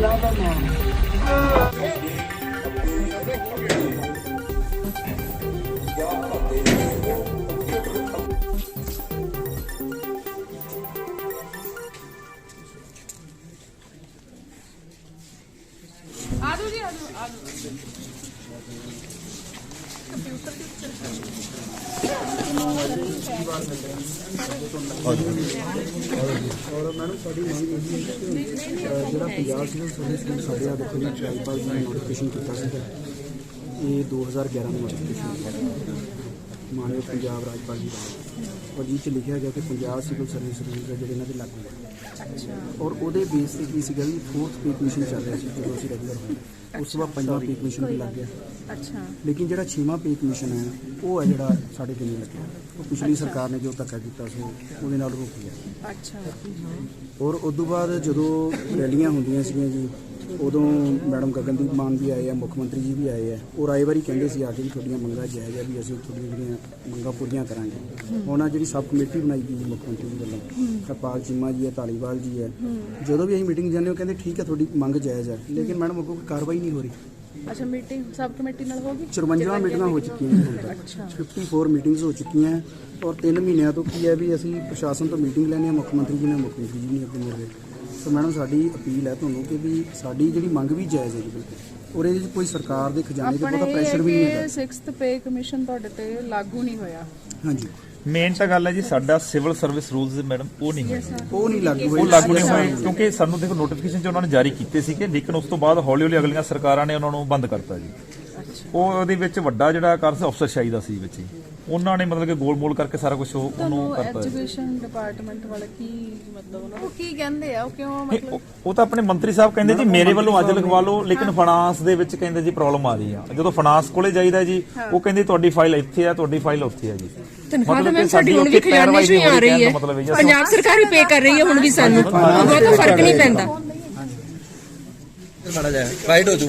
Love alone. Ah, é ਔਰ madam ਸਾਡੀ ਮੰਗ ਇਹ ਹੈ ਕਿ ਅਹ, ਜਿਹੜਾ ਪੰਜਾਬ ਸਿਵਲ ਸਰਵਿਸ ਨੂੰ ਸਾਡੇ ਆ ਦੇਖੋ ਜੀ ਰਾਜਪਾਲ ਜੀ ਨੇ ਨੋਟੀਫਿਕੇਸ਼ਨ ਕੀਤਾ ਸੀਗਾ ਇਹ 2011 ਨੂੰ ਨੋਟੀਫਿਕੇਸ਼ਨ ਕੀਤਾ ਮਾਨਯੋਗ ਪੰਜਾਬ ਰਾਜਪਾਲ ਜੀ ਦਾ ਔਰ ਜੀ ਚ ਲਿਖਿਆ ਗਿਆ ਕਿ ਪੰਜਾਬ ਸਿਵਲ ਸਰਵਿਸ ਰੂਲਸ ਆ ਜਿਹੜੇ ਇਹਨਾਂ ਦੇ ਲਾਗੂ ਹੈ ਔਰ ਉਹਦੇ ਬੇਸ ਤੇ ਕੀ ਸੀਗਾ ਵੀ ਫੋਰਥ ਪੇ ਕਮਿਸ਼ਨ ਚੱਲ ਰਿਹਾ ਸੀ ਜਦੋਂ ਅਸੀਂ ਰੈਗੂਲਰ ਹੋਏ। ਉਸ ਤੋਂ ਬਾਅਦ ਪੰਜਵਾਂ ਪੇ ਕਮਿਸ਼ਨ ਵੀ ਲੱਗ ਗਿਆ। ਅੱਛਾ। ਲੇਕਿਨ ਜਿਹੜਾ ਛੇਵਾਂ ਪੇ ਕਮਿਸ਼ਨ ਹੈ ਉਹ ਹੈ ਜਿਹੜਾ ਸਾਡੇ ਨਹੀਂ ਲੱਗਿਆ। ਉਹ ਪਿਛਲੀ ਸਰਕਾਰ ਨੇ ਜੋ ਧੱਕਾ ਕੀਤਾ ਸੀ ਉਹਦੇ ਨਾਲ ਰੁਕ ਗਿਆ। ਅੱਛਾ। ਔਰ ਉਸ ਤੋਂ ਬਾਅਦ ਜਦੋਂ ਰੈਲੀਆਂ ਹੁੰਦੀਆਂ ਸੀਗੀਆਂ ਜੀ ਉਦੋਂ ਮੈਡਮ ਗਗਨਦੀਪ ਮਾਨ ਵੀ ਆਏ ਆ ਮੁੱਖ ਮੰਤਰੀ ਜੀ ਵੀ ਆਏ ਆ। ਔਰ ਆਏ ਵਾਰੀ ਕਹਿੰਦੇ ਸੀ ਆ ਕੇ ਵੀ ਤੁਹਾਡੀਆਂ ਮੰਗਾਂ ਜਾਇਜ਼ ਆ ਵੀ ਅਸੀਂ ਤੁਹਾਡੀਆਂ ਜਿਹੜੀਆਂ ਮੰਗਾਂ ਪੂਰੀਆਂ ਕਰਾਂਗੇ। ਹੁਣ ਆ ਜਿਹੜੀ ਸਬ ਕਮੇਟੀ ਬਣਾਈ ਗਈ ਮੁੱਖ ਮੰਤਰੀ ਜੀ ਵੱਲੋਂ ਹਰਪਾਲ ਚੀਮਾ ਜੀ ਹੈ ਧਾਲੀਵਾਲ ਜੀ ਹੈ ਜਦੋਂ ਵੀ ਅਸੀਂ ਮੀਟਿੰਗ ਜਾਂਦੇ ਹਾਂ ਉਹ ਕਹਿੰਦੇ ਠੀਕ ਹੈ ਤੁਹਾਡੀ ਮੰਗ ਜਾਇਜ਼ ਹੈ ਲੇਕਿਨ ਮੈਡਮ ਅੱਗੋਂ ਕੋਈ ਕਾਰਵਾਈ ਨਹੀਂ ਹੋ ਰਹੀ। ਅੱਛਾ ਮੀਟਿੰਗ ਸਬ ਕਮੇਟੀ ਨਾਲ ਹੋ ਗਈ? 54 ਮੀਟਿੰਗਾਂ ਹੋ ਚੁੱਕੀਆਂ ਜੀ ਹੁਣ ਤੱਕ। 54 ਮੀਟਿੰਗਸ ਹੋ ਚੁੱਕੀਆਂ ਔਰ 3 ਮਹੀਨਿਆਂ ਤੋਂ ਕੀ ਹੈ ਵੀ ਅਸੀਂ ਪ੍ਰਸ਼ਾਸਨ ਤੋਂ ਮੀਟਿੰਗ ਲੈਣੇ ਆ ਮੁੱਖ ਮੰਤਰੀ ਜੀ ਨੇ ਮੁੱਖ ਮੰਤਰੀ ਜੀ ਅੱਗੇ ਮਿਲ ਰਹੇ ਸੋ ਮੈਡਮ ਸਾਡੀ ਅਪੀਲ ਹੈ ਤੁਹਾਨੂੰ ਕਿ ਵੀ ਸਾਡੀ ਜਿਹੜੀ ਮੰਗ ਵੀ ਜਾਇਜ਼ ਹੈ ਜੀ ਬਿਲਕੁਲ ਔਰ ਇਹਦੇ ਵਿੱਚ ਕੋਈ ਸਰਕਾਰ ਦੇ ਖਜ਼ਾਨੇ ਤੇ ਬਹੁਤਾ ਪ੍ਰੈਸ਼ਰ ਵੀ ਨਹੀਂ ਹੈਗਾ। ਕਿ 6th ਪੇ ਕਮਿਸ਼ਨ ਤੁਹਾਡੇ ਤੇ ਲਾਗੂ ਨਹੀਂ ਹੋਇਆ। ਹਾਂਜੀ। ਮੇਨ ਤਾਂ ਗੱਲ ਹੈ ਜੀ ਸਾਡਾ ਸਿਵਲ ਸਰਵਿਸ ਰੂਲਸ ਮੈਡਮ ਉਹ ਨਹੀਂ ਹੋਏ। ਉਹ ਨਹੀਂ ਲਾਗੂ ਉਹ ਹੋਏ ਲਾਗੂ ਨਹੀਂ ਹੋਏ ਕਿਉਂਕਿ ਸਾਨੂੰ ਦੇਖੋ ਨੋਟੀਫਿਕੇਸ਼ਨ ਚ ਉਹਨਾਂ ਨੇ ਜਾਰੀ ਕੀਤੇ ਸੀਗੇ ਲੇਕਿਨ ਉਸ ਤੋਂ ਬਾਅਦ ਹੌਲੀ ਹੌਲੀ ਅਗਲੀਆਂ ਸਰਕਾਰਾਂ ਨੇ ਉਹਨਾਂ ਨੂੰ ਬੰਦ ਕਰਤਾ ਜੀ। ਉਹ ਉਹਦੇ ਵਿੱਚ ਵੱਡਾ ਜਿਹੜਾ ਕਰ ਸੀ ਅਫਸਰਸ਼ਾਹੀ ਦਾ ਸੀ ਵਿੱਚ ਹੀ। ਉਹਨਾਂ ਨੇ ਮਤਲਬ ਕਿ ਗੋਲ ਮੋਲ ਕਰਕੇ ਸਾਰਾ ਕੁਝ ਉਹਨੂੰ ਤੁਹਾਨੂੰ ਕਰਤਾ। ਐਜੂਕੇਸ਼ਨ ਡਿਪਾਰਟਮੈਂਟ ਵਾਲੇ ਕੀ ਮਤਲਬ ਉਹਨਾਂ ਨੂੰ ਕੀ ਕਹਿੰਦੇ ਆ? ਉਹ ਕਿਉਂ ਨਹੀਂ, ਮਤਲਬ ਉਹ- ਉਹ ਤਾਂ ਆਪਣੇ ਮੰਤਰੀ ਸਾਹਿਬ ਕਹਿੰਦੇ ਜੀ ਮੇਰੇ ਵੱਲੋਂ ਅੱਜ ਲਿਖਵਾ ਲਓ ਲੇਕਿਨ ਫਾਈਨਾਂਸ ਦੇ ਵਿੱਚ ਕਹਿੰਦੇ ਜੀ ਪ੍ਰੋਬਲਮ ਆ ਰਹੀ ਆ। ਜਦੋਂ ਫਾਈਨਾਂਸ ਕੋਲੇ ਜਾਈਦਾ ਜੀ ਉਹ ਕਹਿੰਦੇ ਤੁਹਾਡੀ ਫਾਈਲ ਇੱਥੇ ਆ ਤੁਹਾਡੀ ਫਾਈਲ ਉੱਥੇ ਆ ਜੀ। ਤਨਖਾਹ ਤਾਂ ਕਿ ਸਾਡੀ ਹੁਣ ਵੀ ਖਜ਼ਾਨੇ 'ਚ ਹੀ ਆ ਰਹੀ ਹੈ। ਮਤਲਬ ਇਹ ਜੀ ਪੰਜਾਬ ਸਰਕਾਰ ਵੀ ਪੇ ਕਰ ਰਹੀ ਹੈ ਹੁਣ ਵੀ ਸਾਨੂੰ। ਬਹੁਤਾ ਫ਼ਰਕ ਨਹੀਂ ਪੈਂਦਾ। ਮਾੜਾ ਜਾ ਵਾਈਡ ਹੋ ਜੂ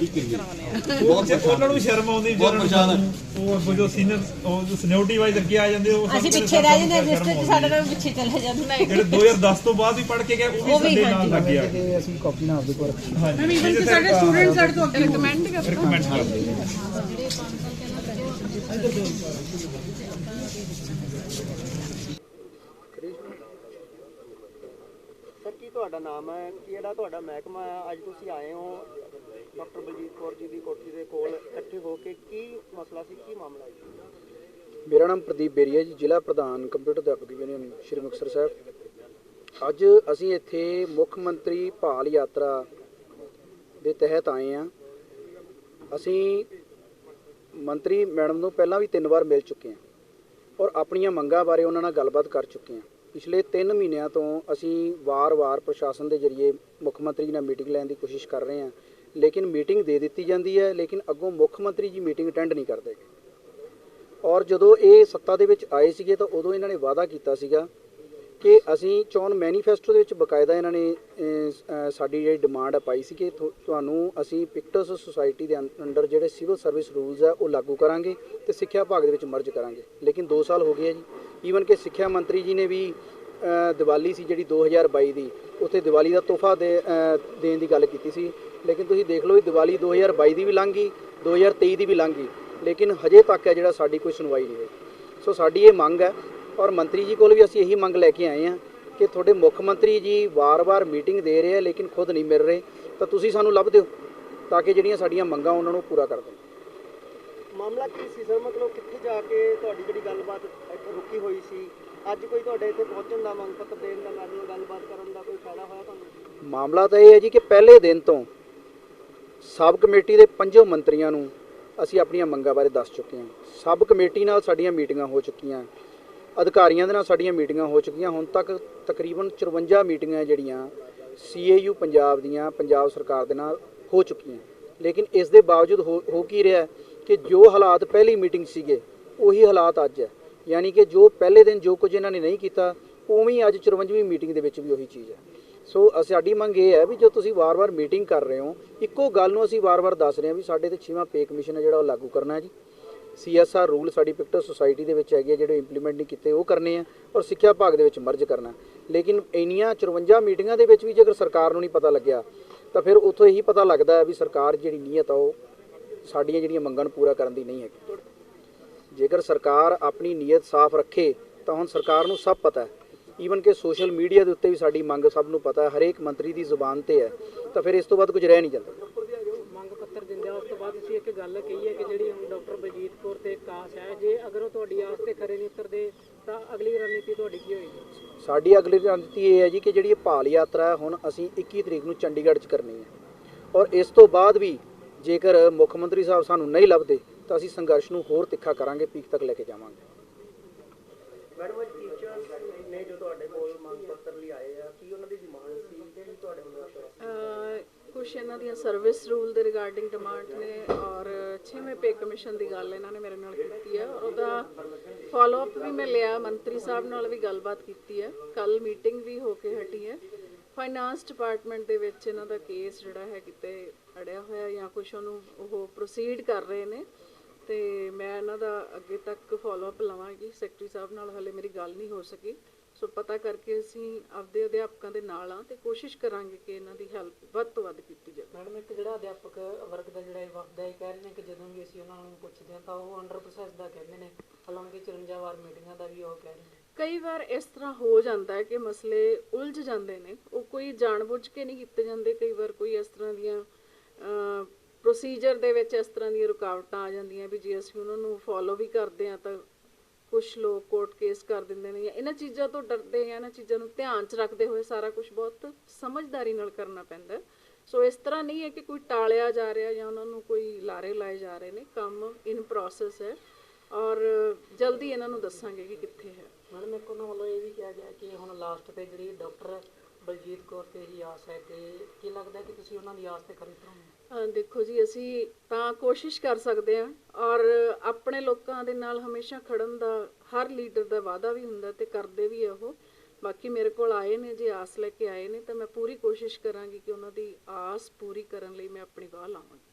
ਉਹਨਾਂ ਨੂੰ ਸ਼ਰਮ ਆਉਂਦੀ ਬਹੁਤ ਪਰੇਸ਼ਾਨ। ਉਹ ਜੋ ਸੀਨੀਅਰ ਉਹ ਜੋ ਸੀਨੀਅਰਟੀ ਵਾਈਜ਼ ਅੱਗੇ ਆ ਜਾਂਦੇ ਉਹ ਅਸੀਂ ਪਿੱਛੇ ਰਹਿ ਜਾਂਦੇ ਰਜਿਸਟਰ ਚ ਸਾਡੇ ਨਾਲ ਪਿੱਛੇ ਚਲੇ ਜਾਂਦੇ ਜਿਹੜੇ 2010 ਤੋਂ ਬਾਅਦ ਵੀ ਪੜ੍ਹ ਕੇ ਗਏ ਉਹ ਵੀ ਸਾਡੇ ਨਾਲ ਲੱਗ ਗਿਆ ਕਿ ਅਸੀਂ ਕਾਪੀ ਨਾਲ ਆਪਦੇ ਕੋਲ ਰੱਖੀ ਹਾਂਜੀ। ਇਵਨ ਕਿ ਸਾਡੇ ਸਟੂਡੈਂਟ ਸਾਡੇ ਤੋਂ ਅੱਗੇ ਰეკਮੈਂਡ ਕਰਦੇ ਰਿਕਮੈਂਡ ਕਰਦੇ ਨੇ। ਸਰ ਕੀ ਤੁਹਾਡਾ ਨਾਮ ਹੈ? ਕੀ ਜਿਹੜਾ ਤੁਹਾਡਾ ਮਹਿਕਮਾ ਹੈ? ਅੱਜ ਤੁਸੀਂ ਆਏ ਹੋ ਡਾਕਟਰ ਬਲਜੀਤ ਕੌਰ ਜੀ ਦੀ ਕੋਠੀ ਦੇ ਕੋਲ ਇਕੱਠੇ ਹੋ ਕੇ ਕੀ ਮਸਲਾ ਸੀ, ਕੀ ਮਾਮਲਾ ਹੈ ਮੇਰਾ ਨਾਮ ਪ੍ਰਦੀਪ ਬੇਰੀਆ ਜੀ, ਜ਼ਿਲ੍ਹਾ ਪ੍ਰਧਾਨ ਕੰਪਿਊਟਰ ਅਧਿਆਪਕ ਯੂਨੀਅਨ, ਸ਼੍ਰੀ ਮੁਕਤਸਰ ਸਾਹਿਬ। ਅੱਜ ਅਸੀਂ ਇੱਥੇ ਮੁੱਖ ਮੰਤਰੀ ਭਾਲ ਯਾਤਰਾ ਦੇ ਤਹਿਤ ਆਏ ਹਾਂ। ਅਸੀਂ ਮੰਤਰੀ ਮੈਡਮ ਨੂੰ ਪਹਿਲਾਂ ਵੀ ਤਿੰਨ ਵਾਰ ਮਿਲ ਚੁੱਕੇ ਹਾਂ ਔਰ ਆਪਣੀਆਂ ਮੰਗਾਂ ਬਾਰੇ ਉਹਨਾਂ ਨਾਲ ਗੱਲਬਾਤ ਕਰ ਚੁੱਕੇ ਹਾਂ। ਪਿਛਲੇ 3 ਮਹੀਨਿਆਂ ਤੋਂ ਅਸੀਂ ਵਾਰ-ਵਾਰ ਪ੍ਰਸ਼ਾਸਨ ਦੇ ਜ਼ਰੀਏ ਮੁੱਖ ਮੰਤਰੀ ਨਾਲ ਮੀਟਿੰਗ ਲੈਣ ਦੀ ਕੋਸ਼ਿਸ਼ ਕਰ ਰਹੇ ਹਾਂ। ਲੇਕਿਨ ਮੀਟਿੰਗ ਦੇ ਦਿੱਤੀ ਜਾਂਦੀ ਹੈ ਲੇਕਿਨ ਅੱਗੋਂ ਮੁੱਖ ਮੰਤਰੀ ਜੀ ਮੀਟਿੰਗ ਅਟੈਂਡ ਨਹੀਂ ਕਰਦੇ ਔਰ ਜਦੋਂ ਇਹ ਸੱਤਾ ਦੇ ਵਿੱਚ ਆਏ ਸੀਗੇ ਤਾਂ ਉਦੋਂ ਇਹਨਾਂ ਨੇ ਵਾਅਦਾ ਕੀਤਾ ਸੀਗਾ ਕਿ ਅਸੀਂ ਚੋਣ ਮੈਨੀਫੈਸਟੋ ਦੇ ਵਿੱਚ ਬਕਾਇਦਾ ਇਹਨਾਂ ਨੇ ਸਾਡੀ ਜਿਹੜੀ ਡਿਮਾਂਡ ਹੈ ਪਾਈ ਸੀ ਕਿ ਤੁਹਾਨੂੰ ਅਸੀਂ ਪਿਕਟਸ ਸੁਸਾਇਟੀ ਦੇ ਅੰ- ਅੰਡਰ ਜਿਹੜੇ ਸਿਵਲ ਸਰਵਿਸ ਰੂਲਸ ਆ ਉਹ ਲਾਗੂ ਕਰਾਂਗੇ ਤੇ ਸਿੱਖਿਆ ਵਿਭਾਗ ਦੇ ਵਿੱਚ ਮਰਜ ਕਰਾਂਗੇ। ਲੇਕਿਨ 2 ਸਾਲ ਹੋ ਗਏ ਆ ਜੀ। ਈਵਨ ਕਿ ਸਿੱਖਿਆ ਮੰਤਰੀ ਜੀ ਨੇ ਵੀ ਅਹ, ਦੀਵਾਲੀ ਸੀ ਜਿਹੜੀ 2022 ਦੀ ਉੱਥੇ ਦੀਵਾਲੀ ਦਾ ਤੋਹਫਾ ਦੇ ਦੇਣ ਦੀ ਗੱਲ ਕੀਤੀ ਸੀ। ਲੇਕਿਨ ਤੁਸੀਂ ਦੇਖ ਲਓ ਵੀ ਦੀਵਾਲੀ 2022 ਦੀ ਵੀ ਲੰਘ ਗਈ 2023 ਦੀ ਵੀ ਲੰਘ ਗਈ ਲੇਕਿਨ ਹਜੇ ਤੱਕ ਹੈ ਜਿਹੜਾ ਸਾਡੀ ਕੋਈ ਸੁਣਵਾਈ ਨਹੀਂ ਹੋਈ। ਸੋ ਸਾਡੀ ਇਹ ਮੰਗ ਹੈ ਔਰ ਮੰਤਰੀ ਜੀ ਕੋਲ ਵੀ ਅਸੀਂ ਇਹੀ ਮੰਗ ਲੈ ਕੇ ਆਏ ਹਾਂ ਕਿ ਤੁਹਾਡੇ ਮੁੱਖ ਮੰਤਰੀ ਜੀ ਵਾਰ-ਵਾਰ ਮੀਟਿੰਗ ਦੇ ਰਹੇ ਆ ਲੇਕਿਨ ਖੁਦ ਨਹੀਂ ਮਿਲ ਰਹੇ ਤਾਂ ਤੁਸੀਂ ਸਾਨੂੰ ਲੱਭ ਦਿਓ ਤਾਂ ਕਿ ਜਿਹੜੀਆਂ ਸਾਡੀਆਂ ਮੰਗਾਂ ਉਹਨਾਂ ਨੂੰ ਪੂਰਾ ਕਰ ਦੇਣ। ਮਾਮਲਾ ਕੀ ਸੀ ਸਰ? ਮਤਲਬ ਕਿੱਥੇ ਜਾ ਕੇ ਤੁਹਾਡੀ ਜਿਹੜੀ ਗੱਲਬਾਤ ਇੱਥੇ ਰੁਕੀ ਹੋਈ ਸੀ? ਅੱਜ ਕੋਈ ਤੁਹਾਡੇ ਇੱਥੇ ਪਹੁੰਚਣ ਦਾ ਮੰਗ ਪੱਤਰ ਦੇਣ ਦਾ ਨਾਲ ਗੱਲਬਾਤ ਕਰਨ ਦਾ ਕੋਈ ਫਾਇਦਾ ਹੋਇਆ ਤੁਹਾਨੂੰ? ਮਾਮਲਾ ਤਾਂ ਇਹ ਹੈ ਜੀ ਕਿ ਪਹਿਲੇ ਦਿਨ ਤੋਂ ਸਬ ਕਮੇਟੀ ਦੇ ਪੰਜੋ ਮੰਤਰੀਆਂ ਨੂੰ ਅਸੀਂ ਆਪਣੀਆਂ ਮੰਗਾਂ ਬਾਰੇ ਦੱਸ ਚੁੱਕੇ ਹਾਂ। ਸਬ ਕਮੇਟੀ ਨਾਲ ਸਾਡੀਆਂ ਮੀਟਿੰਗਾਂ ਹੋ ਚੁੱਕੀਆਂ। ਅਧਿਕਾਰੀਆਂ ਦੇ ਨਾਲ ਸਾਡੀਆਂ ਮੀਟਿੰਗਾਂ ਹੋ ਚੁੱਕੀਆਂ। ਹੁਣ ਤੱਕ ਤਕਰੀਬਨ 54 ਮੀਟਿੰਗਾਂ ਜਿਹੜੀਆਂ ਸੀਏਯੂ ਪੰਜਾਬ ਦੀਆਂ, ਪੰਜਾਬ ਸਰਕਾਰ ਦੇ ਨਾਲ ਹੋ ਚੁੱਕੀਆਂ। ਲੇਕਿਨ ਇਸ ਦੇ ਬਾਵਜੂਦ ਹੋ ਹੋ ਕੀ ਰਿਹਾ ਕਿ ਜੋ ਹਾਲਾਤ ਪਹਿਲੀ ਮੀਟਿੰਗ ਸੀਗੇ, ਉਹੀ ਹਾਲਾਤ ਅੱਜ ਹੈ। ਯਾਨੀ ਕਿ ਜੋ ਪਹਿਲੇ ਦਿਨ ਜੋ ਕੁਝ ਇਹਨਾਂ ਨੇ ਨਹੀਂ ਕੀਤਾ, ਉਵੇਂ ਹੀ ਅੱਜ 54ਵੀਂ ਮੀਟਿੰਗ ਦੇ ਵਿੱਚ ਵੀ ਉਹੀ ਚੀਜ਼ ਹੈ। ਸੋ ਸਾਡੀ ਮੰਗ ਇਹ ਹੈ ਵੀ ਜੋ ਤੁਸੀਂ ਵਾਰ-ਵਾਰ ਮੀਟਿੰਗ ਕਰ ਰਹੇ ਹੋ ਇੱਕੋ ਗੱਲ ਨੂੰ ਅਸੀਂ ਵਾਰ-ਵਾਰ ਦੱਸ ਰਹੇ ਹਾਂ ਵੀ ਸਾਡੇ ਤੇ ਛੇਵਾਂ ਪੇ ਕਮਿਸ਼ਨ ਹੈ ਜਿਹੜਾ ਉਹ ਲਾਗੂ ਕਰਨਾ ਹੈ ਜੀ। ਸੀਐਸਆਰ ਰੂਲ ਸਾਡੀ ਪਿਕਟਰ ਸੁਸਾਇਟੀ ਦੇ ਵਿੱਚ ਹੈਗੇ ਆ, ਜਿਹੜੇ ਇੰਪਲੀਮੈਂਟ ਨਹੀਂ ਕੀਤੇ ਉਹ ਕਰਨੇ ਆ ਔਰ ਸਿੱਖਿਆ ਭਾਗ ਦੇ ਵਿੱਚ ਮਰਜ ਕਰਨਾ ਲੇਕਿਨ ਇੰਨੀਆਂ 54 ਮੀਟਿੰਗਾਂ ਦੇ ਵਿੱਚ ਵੀ ਜੇਕਰ ਸਰਕਾਰ ਨੂੰ ਨਹੀਂ ਪਤਾ ਲੱਗਿਆ ਤਾਂ ਫਿਰ ਉੱਥੋਂ ਇਹੀ ਪਤਾ ਲੱਗਦਾ ਹੈ ਵੀ ਸਰਕਾਰ ਜਿਹੜੀ ਨੀਅਤ ਆ ਉਹ ਸਾਡੀਆਂ ਜਿਹੜੀਆਂ ਮੰਗਾਂ ਨੂੰ ਪੂਰਾ ਕਰਨ ਦੀ ਨਹੀਂ ਹੈਗੀ। ਜੇਕਰ ਸਰਕਾਰ ਆਪਣੀ ਨੀਅਤ ਸਾਫ਼ ਰੱਖੇ ਤਾਂ ਹੁਣ ਸਰਕਾਰ ਨੂੰ ਸਭ ਪਤਾ ਹੈ। ਈਵਨ ਕਿ ਸੋਸ਼ਲ ਮੀਡੀਆ ਦੇ ਉੱਤੇ ਵੀ ਸਾਡੀ ਮੰਗ ਸਭ ਨੂੰ ਪਤਾ ਹੈ ਹਰੇਕ ਮੰਤਰੀ ਦੀ ਜ਼ੁਬਾਨ ਤੇ ਹੈ ਤਾਂ ਫਿਰ ਇਸ ਤੋਂ ਬਾਅਦ ਕੁਝ ਰਹਿ ਨਹੀਂ ਜਾਂਦਾ। ਮੰਗ ਪੱਤਰ ਦਿੰਦੇ ਆ ਉਸ ਤੋਂ ਬਾਅਦ ਤੁਸੀਂ ਇੱਕ ਗੱਲ ਕਹੀ ਹੈ ਕਿ ਜਿਹੜੀ ਹੁਣ ਡਾਕਟਰ ਬਲਜੀਤ ਕੌਰ ਤੇ ਇੱਕ ਆਸ ਹੈ ਜੇ ਅਗਰ ਉਹ ਤੁਹਾਡੀ ਆਸ ਤੇ ਖਰੇ ਨਹੀਂ ਉਤਰਦੇ ਤਾਂ ਅਗਲੀ ਰਣਨੀਤੀ ਤੁਹਾਡੀ ਕੀ ਹੋਏਗੀ? ਸਾਡੀ ਅਗਲੀ ਰਣਨੀਤੀ ਇਹ ਹੈ ਜੀ ਕਿ ਜਿਹੜੀ ਇਹ ਭਾਲ ਯਾਤਰਾ ਹੁਣ ਅਸੀਂ 21 ਤਰੀਕ ਨੂੰ ਚੰਡੀਗੜ੍ਹ 'ਚ ਕਰਨੀ ਹੈ। ਔਰ ਇਸ ਤੋਂ ਬਾਅਦ ਵੀ ਜੇਕਰ ਮੁੱਖ ਮੰਤਰੀ ਸਾਹਿਬ ਸਾਨੂੰ ਨਹੀਂ ਲੱਭਦੇ ਤਾਂ ਅਸੀਂ ਸੰਘਰਸ਼ ਨੂੰ ਹੋਰ ਤਿੱਖਾ ਕਰਾਂਗੇ ਪੀਕ ਤੱਕ ਲੈ ਕੇ ਜਾਵਾਂਗੇ। ਮੈਡਮ ਟੀਚਰਸ ਨੇ ਜੋ ਤੁਹਾਡੇ ਕੋਲ ਮੰਗ ਪੱਤਰ ਲਈ ਆਏ ਆ, ਕੀ ਉਹਨਾਂ ਦੀ ਡਿਮਾਂਡ ਸੀ? ਕਿ ਤੁਹਾਡੇ ਵੱਲੋਂ ਕੁਝ ਇਹਨਾਂ ਦੀਆਂ ਸਰਵਿਸ ਰੂਲ ਦੇ ਰਿਗਾਰਡਿੰਗ ਡਿਮਾਂਡ ਨੇ ਔਰ 6ਵੇਂ ਪੇ ਕਮਿਸ਼ਨ ਦੀ ਗੱਲ ਇਹਨਾਂ ਨੇ ਮੇਰੇ ਨਾਲ ਕੀਤੀ ਹੈ ਔਰ ਉਹਦਾ ਫਾਲੋ ਅਪ ਵੀ ਮੈਂ ਲਿਆ, ਮੰਤਰੀ ਸਾਹਿਬ ਨਾਲ ਵੀ ਗੱਲਬਾਤ ਕੀਤੀ ਹੈ ਕੱਲ ਮੀਟਿੰਗ ਵੀ ਹੋ ਕੇ ਹਟੀ ਹੈ ਫਾਈਨਾਂਸ ਡਿਪਾਰਟਮੈਂਟ ਦੇ ਵਿੱਚ ਇਹਨਾਂ ਦਾ ਕੇਸ ਜਿਹੜਾ ਹੈ ਕਿਤੇ ਅੜਿਆ ਹੋਇਆ ਜਾਂ ਕੁਝ ਉਹਨੂੰ ਉਹ ਪ੍ਰੋਸੀਡ ਕਰ ਰਹੇ ਨੇ। ਤੇ ਮੈਂ ਇਹਨਾਂ ਦਾ ਅੱਗੇ ਤੱਕ ਫਾਲੋ ਅਪ ਲਵਾਂਗੀ। ਸੈਕਟਰੀ ਸਾਹਿਬ ਨਾਲ ਹਲੇ ਮੇਰੀ ਗੱਲ ਨਹੀਂ ਹੋ ਸਕੀ। ਸੋ ਪਤਾ ਕਰਕੇ ਅਸੀਂ ਆਪਦੇ ਅਧਿਆਪਕਾਂ ਦੇ ਨਾਲ ਆ ਤੇ ਕੋਸ਼ਿਸ਼ ਕਰਾਂਗੇ ਕਿ ਇਹਨਾਂ ਦੀ ਹੈਲਪ ਵੱਧ ਤੋਂ ਵੱਧ ਕੀਤੀ ਜਾਵੇ। ਮੈਡਮ ਇੱਕ ਜਿਹੜਾ ਅਧਿਆਪਕ ਵਰਗ ਦਾ ਜਿਹੜਾ ਇਹ ਵਫਦ ਹੈ ਇਹ ਕਹਿ ਰਹੇ ਨੇ ਕਿ ਜਦੋਂ ਵੀ ਅਸੀਂ ਉਹਨਾਂ ਨੂੰ ਪੁੱਛਦੇ ਹਾਂ ਤਾਂ ਉਹ ਅੰਡਰ ਪ੍ਰੋਸੈਸ ਦਾ ਕਹਿੰਦੇ ਨੇ ਹਾਲਾਂਕਿ 54 ਵਾਰ ਮੀਟਿੰਗਾਂ ਦਾ ਵੀ ਉਹ ਕਹਿ ਰਹੇ ਨੇ। ਕਈ ਵਾਰ ਇਸ ਤਰ੍ਹਾਂ ਹੋ ਜਾਂਦਾ ਹੈ ਕਿ ਮਸਲੇ ਉਲਝ ਜਾਂਦੇ ਨੇ ਉਹ ਕੋਈ ਜਾਣਬੁੱਝ ਕੇ ਨਹੀਂ ਕੀਤੇ ਜਾਂਦੇ ਕਈ ਵਾਰ ਕੋਈ ਇਸ ਤਰ੍ਹਾਂ ਦੀਆਂ ਪ੍ਰੋਸੀਜਰ ਦੇ ਵਿੱਚ ਇਸ ਤਰ੍ਹਾਂ ਦੀਆਂ ਰੁਕਾਵਟਾਂ ਆ ਜਾਂਦੀਆਂ ਵੀ ਜੇ ਅਸੀਂ ਉਹਨਾਂ ਨੂੰ ਫੋਲੋ ਵੀ ਕਰਦੇ ਆ ਤਾਂ ਕੁਝ ਲੋਕ ਕੋਰਟ ਕੇਸ ਕਰ ਦਿੰਦੇ ਨੇ ਜਾਂ ਇਹਨਾਂ ਚੀਜ਼ਾਂ ਤੋਂ ਡਰਦੇ ਜਾਂ ਇਹਨਾਂ ਚੀਜ਼ਾਂ ਨੂੰ ਧਿਆਨ 'ਚ ਰੱਖਦੇ ਹੋਏ ਸਾਰਾ ਕੁਝ ਬਹੁਤ ਸਮਝਦਾਰੀ ਨਾਲ ਕਰਨਾ ਪੈਂਦਾ ਸੋ ਇਸ ਤਰ੍ਹਾਂ ਨਹੀਂ ਹੈ ਕਿ ਕੋਈ ਟਾਲਿਆ ਜਾ ਰਿਹਾ ਜਾਂ ਉਹਨਾਂ ਨੂੰ ਕੋਈ ਲਾਰੇ ਲਾਏ ਜਾ ਰਹੇ ਨੇ। ਕੰਮ ਇਨ ਪ੍ਰੋਸੈਸ ਹੈ ਔਰ ਜਲਦੀ ਇਹਨਾਂ ਨੂੰ ਦੱਸਾਂਗੇ ਕਿ ਕਿੱਥੇ ਹੈ। ਮੈਡਮ, ਇੱਕ ਉਹਨਾਂ ਵੱਲੋਂ ਇਹ ਵੀ ਕਿਹਾ ਗਿਆ ਕਿ ਹੁਣ ਲਾਸਟ ਤੇ ਜਿਹੜੀ ਡਾਕਟਰ ਬਲਜੀਤ ਕੌਰ ਤੇ ਹੀ ਆਸ ਹੈ ਕਿ ਕੀ ਲੱਗਦਾ ਕਿ ਤੁਸੀਂ ਉਹਨਾਂ ਦੀ ਆਸ ਤੇ ਖਰੇ ਉਤਰੋਗੇ? ਦੇਖੋ ਜੀ, ਅਸੀਂ ਤਾਂ ਕੋਸ਼ਿਸ਼ ਕਰ ਸਕਦੇ ਹਾਂ ਔਰ ਆਪਣੇ ਲੋਕਾਂ ਦੇ ਨਾਲ ਹਮੇਸ਼ਾ ਖੜਨ ਦਾ, ਹਰ ਲੀਡਰ ਦਾ ਵਾਅਦਾ ਵੀ ਹੁੰਦਾ ਤੇ ਕਰਦੇ ਵੀ ਆ ਉਹ। ਬਾਕੀ ਮੇਰੇ ਕੋਲ ਆਏ ਨੇ, ਜੇ ਆਸ ਲੈ ਕੇ ਆਏ ਨੇ ਤਾਂ ਮੈਂ ਪੂਰੀ ਕੋਸ਼ਿਸ਼ ਕਰਾਂਗੀ ਕਿ ਉਹਨਾਂ ਦੀ ਆਸ ਪੂਰੀ ਕਰਨ ਲਈ ਮੈਂ ਆਪਣੀ ਵਾਹ ਲਾਵਾਂਗੀ।